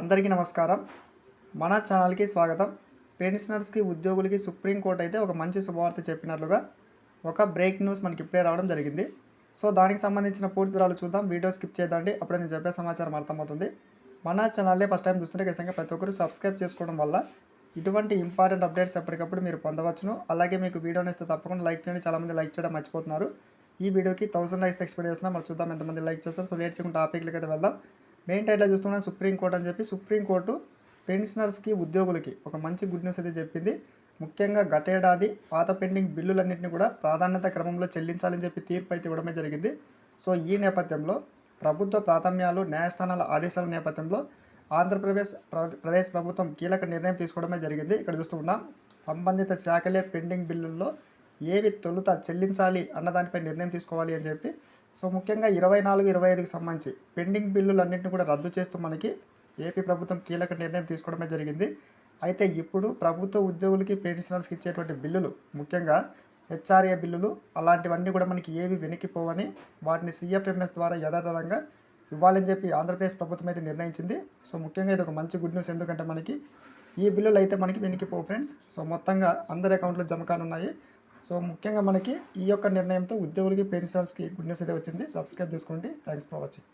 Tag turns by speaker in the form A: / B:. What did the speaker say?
A: అందరికీ నమస్కారం. మన ఛానల్కి స్వాగతం. పెన్షనర్స్కి ఉద్యోగులకి సుప్రీంకోర్టు అయితే ఒక మంచి శుభవార్త చెప్పినట్లుగా ఒక బ్రేక్ న్యూస్ మనకి ఇప్పుడే రావడం జరిగింది. సో దానికి సంబంధించిన పూర్తి వివరాలు చూద్దాం. వీడియో స్కిప్ చేద్దండి అప్పుడే నేను చెప్పే సమాచారం అర్థమవుతుంది. మన ఛానల్ని ఫస్ట్ టైం చూస్తుంటే ఖచ్చితంగా ప్రతి ఒక్కరు సబ్స్క్రైబ్ చేసుకోవడం వల్ల ఇటువంటి ఇంపార్టెంట్ అప్డేట్స్ ఎప్పటికప్పుడు మీరు పొందవచ్చును. అలాగే మీకు వీడియోని ఇస్తే తప్పకుండా లైక్ చేయండి. చాలామంది లైక్ చేయడం మర్చిపోతున్నారు. ఈ వీడియోకి థౌసండ్ లైక్స్ ఎక్స్పెక్ట్ చేస్తున్నాం. మరి చూద్దాం ఎంతమంది లైక్ చేస్తారు. సో లేట్ చేయకుండా టాపిక్లకి అయితే వెళ్దాం. మెయిన్ టైట్లో చూస్తున్నాం సుప్రీంకోర్టు అని చెప్పి సుప్రీంకోర్టు పెన్షనర్స్కి ఉద్యోగులకి ఒక మంచి గుడ్ న్యూస్ అయితే చెప్పింది. ముఖ్యంగా గతేడాది పాత పెండింగ్ బిల్లులన్నింటినీ కూడా ప్రాధాన్యత క్రమంలో చెల్లించాలని చెప్పి తీర్పు అయితే ఇవ్వడమే జరిగింది. సో ఈ నేపథ్యంలో ప్రభుత్వ ప్రాథమ్యాలు న్యాయస్థానాల ఆదేశాల నేపథ్యంలో ఆంధ్రప్రదేశ్ ప్ర- ప్రదేశ్ ప్రభుత్వం కీలక నిర్ణయం తీసుకోవడమే జరిగింది. ఇక్కడ చూస్తున్నాం సంబంధిత శాఖలే పెండింగ్ బిల్లుల్లో ఏవి తొలుత చెల్లించాలి అన్న దానిపై నిర్ణయం తీసుకోవాలి అని చెప్పి సో ముఖ్యంగా ఇరవై నాలుగు ఇరవై ఐదుకి సంబంధించి పెండింగ్ బిల్లులన్నింటినీ కూడా రద్దు చేస్తూ మనకి ఏపీ ప్రభుత్వం కీలక నిర్ణయం తీసుకోవడమే జరిగింది. అయితే ఇప్పుడు ప్రభుత్వ ఉద్యోగులకి పెన్షనర్స్కి ఇచ్చేటువంటి బిల్లులు ముఖ్యంగా హెచ్ఆర్ఏ బిల్లులు అలాంటివన్నీ కూడా మనకి ఏవి వెనక్కిపోవని వాటిని సిఎఫ్ఎంఎస్ ద్వారా యథాతథంగా ఇవ్వాలని చెప్పి ఆంధ్రప్రదేశ్ ప్రభుత్వం అయితే నిర్ణయించింది. సో ముఖ్యంగా ఇది ఒక మంచి గుడ్ న్యూస్ ఎందుకంటే మనకి ఈ బిల్లులు అయితే మనకి వెనక్కిపోవు ఫ్రెండ్స్. సో మొత్తంగా అందరి అకౌంట్లో జమ కానున్నాయి. సో ముఖ్యంగా మనకి ఈ యొక్క నిర్ణయంతో ఉద్యోగులకి పెన్షనర్స్కి గుడ్ న్యూస్ అయితే వచ్చింది. సబ్స్క్రైబ్ చేసుకోండి. Thanks for watching